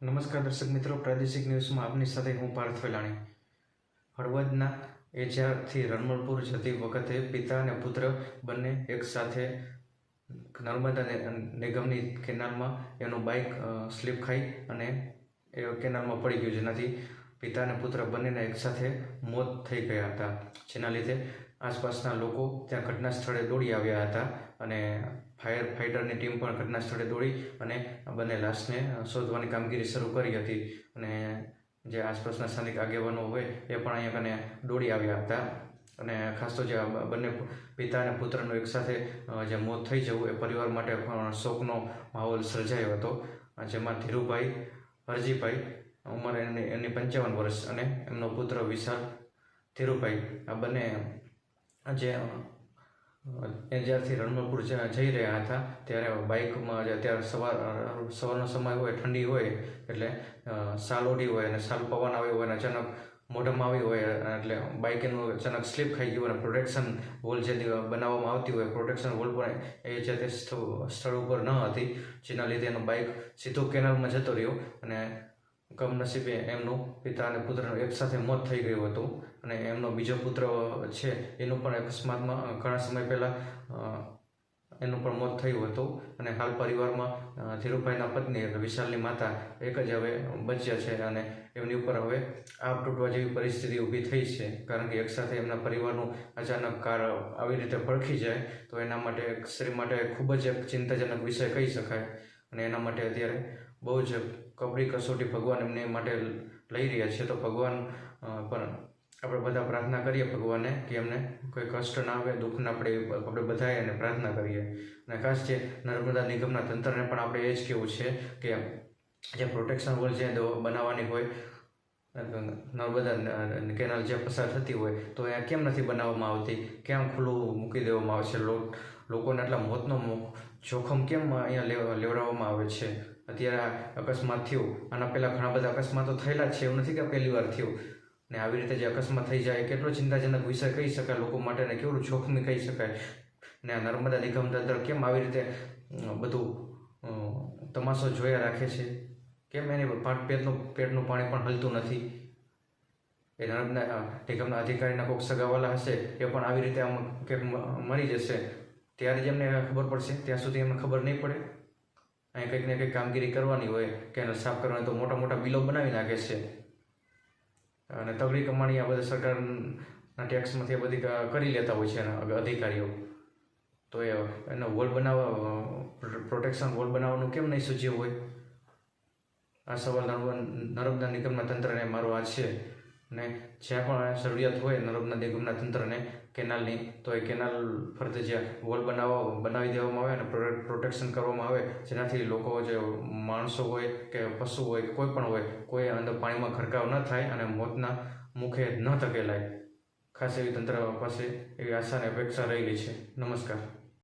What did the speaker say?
નમસ્કાર દર્શક મિત્રો, પ્રાદેશિક ન્યૂઝમાં આપની સાથે હું પાર્થ વેલાણી. હળવદના એજાથી રણમલપુર જતી વખતે પિતા અને પુત્ર બંને એકસાથે નર્મદા નિગમની કેનાલમાં એનું બાઇક સ્લીપ ખાઈ અને એ કેનાલમાં પડી ગયું. જેનાથી પિતા અને પુત્ર બંનેના એકસાથે મોત થઈ ગયા હતા. જેના લીધે આસપાસના લોકો ત્યાં ઘટના સ્થળે દોડી આવ્યા હતા અને ફાયર ફાઇટરની ટીમ પણ ઘટના સ્થળે દોડી અને બંને લાશને શોધવાની કામગીરી શરૂ કરી હતી. અને જે આસપાસના સ્થાનિક આગેવાનો હોય એ પણ અહીંયા કને દોડી આવ્યા હતા. અને ખાસ તો જે બંને પિતા અને પુત્રનું એકસાથે જે મોત થઈ જવું એ પરિવાર માટે પણ શોકનો માહોલ સર્જાયો હતો. જેમાં ધીરુભાઈ, હરજીભાઈ, ઉંમર એની એની પંચાવન વર્ષ અને એમનો પુત્ર વિશાલ, ધીરુભાઈ, આ બંને જે એ જ્યારથી રણમલપુર જઈ રહ્યા હતા, ત્યારે બાઇકમાં અત્યારે સવાર, સવારનો સમય હોય, ઠંડી હોય, એટલે સાલ ઓઢી હોય અને સાલ પવન આવ્યો હોય અને અચાનક મોઢામાં આવી હોય, એટલે બાઇક એનું અચાનક સ્લીપ ખાઈ ગયું અને પ્રોટેક્શન વોલ જે બનાવવામાં આવતી હોય, પ્રોટેક્શન વોલ પણ એ જે તે સ્થળ ઉપર ન હતી, જેના લીધે એનો બાઇક સીધો કેનાલમાં જતો રહ્યો અને કમનસીબે એમનું પિતા અને પુત્રનું એકસાથે મોત થઈ ગયું હતું. અને એમનો બીજો પુત્ર છે, એનું પણ અકસ્માતમાં ઘણા સમય પહેલાં એનું પણ મોત થયું હતું. અને હાલ પરિવારમાં ધીરુભાઈના પત્ની એટલે વિશાલની માતા એક જ હવે બચ્યા છે અને એમની ઉપર હવે આપ તૂટવા જેવી પરિસ્થિતિ ઊભી થઈ છે. કારણ કે એકસાથે એમના પરિવારનું અચાનક કાર આવી રીતે પડખી જાય, તો એના માટે એક સ્ત્રી માટે ખૂબ જ એક ચિંતાજનક વિષય કહી શકાય. અને એના માટે અત્યારે બહુ જ કપરી કસોટી ભગવાન એમને માટે લઈ રહ્યા છે. તો ભગવાન પણ આપણે બધા પ્રાર્થના કરીએ ભગવાનને કે એમને કોઈ કષ્ટ ના આવે દુઃખ ના પડે આપણે બધાએ એને પ્રાર્થના કરીએ. અને ખાસ જે નર્મદા નિગમના તંત્રને પણ આપણે એ જ કહેવું છે કે જે પ્રોટેક્શન વોલ જે બનાવવાની હોય નર્મદા કેનાલ જે પસાર થતી હોય, તો એ કેમ નથી બનાવવામાં આવતી? કેમ ખુલ્લું મૂકી દેવામાં આવે છે? લોકોને આટલા મોતનો જોખમ કેમ અહીંયા લેવડાવવામાં આવે છે? અત્યારે અકસ્માત થયું. આના પહેલાં ઘણા બધા અકસ્માતો થયેલા છે. એવું નથી કે પહેલી વાર થયું. ને આવી રીતે જે અકસ્માત થઈ જાય, કેટલો ચિંતાજનક વિષય કહી શકાય લોકો માટે ને કેવડું જોખમી કહી શકાય? ને નર્મદા નિગમ તંત્ર કેમ આવી રીતે બધું તમાશો જોયા રાખે છે? કેમ એની પેટનું પેટનું પાણી પણ હલતું નથી? એ નર્મદા નિગમના અધિકારીના કોઈક સગાવાલા હશે, એ પણ આવી રીતે આમ કે મરી જશે. ત્યારે જ એમને ખબર પડશે, ત્યાં સુધી એમને ખબર નહીં પડે. અહીં કંઈક ને કંઈક કામગીરી કરવાની હોય, કે એને સાફ કરવાની તો મોટા મોટા બિલો બનાવી નાખે છે. અને તગડી કમાણી આ બધા સરકારના ટેક્સમાંથી આ બધી કરી લેતા હોય છે એના અધિકારીઓ. તો એ, એનો વોલ બનાવવા પ્રોટેક્શન વોલ બનાવવાનું કેમ નહીં સૂચ્યું હોય? આ સવાલ નર્મ- નર્મદા નિગમના તંત્રને મારો આ છે. ને જ્યાં પણ જરૂરિયાત હોય નર્મદા નિગમના તંત્રને કેનાલની, તો એ કેનાલ ફરતે જે વોલ બનાવવા બનાવી દેવામાં આવે અને પ્રોટેક્શન કરવામાં આવે, જેનાથી લોકો જે માણસો હોય કે પશુ હોય કોઈ પણ હોય, કોઈ અંદર પાણીમાં ખરકાવ ન થાય અને મોતના મુખે ન ધકેલાય. ખાસ એવી તંત્ર પાસે એવી આશા અને અપેક્ષા રહેલી છે. નમસ્કાર.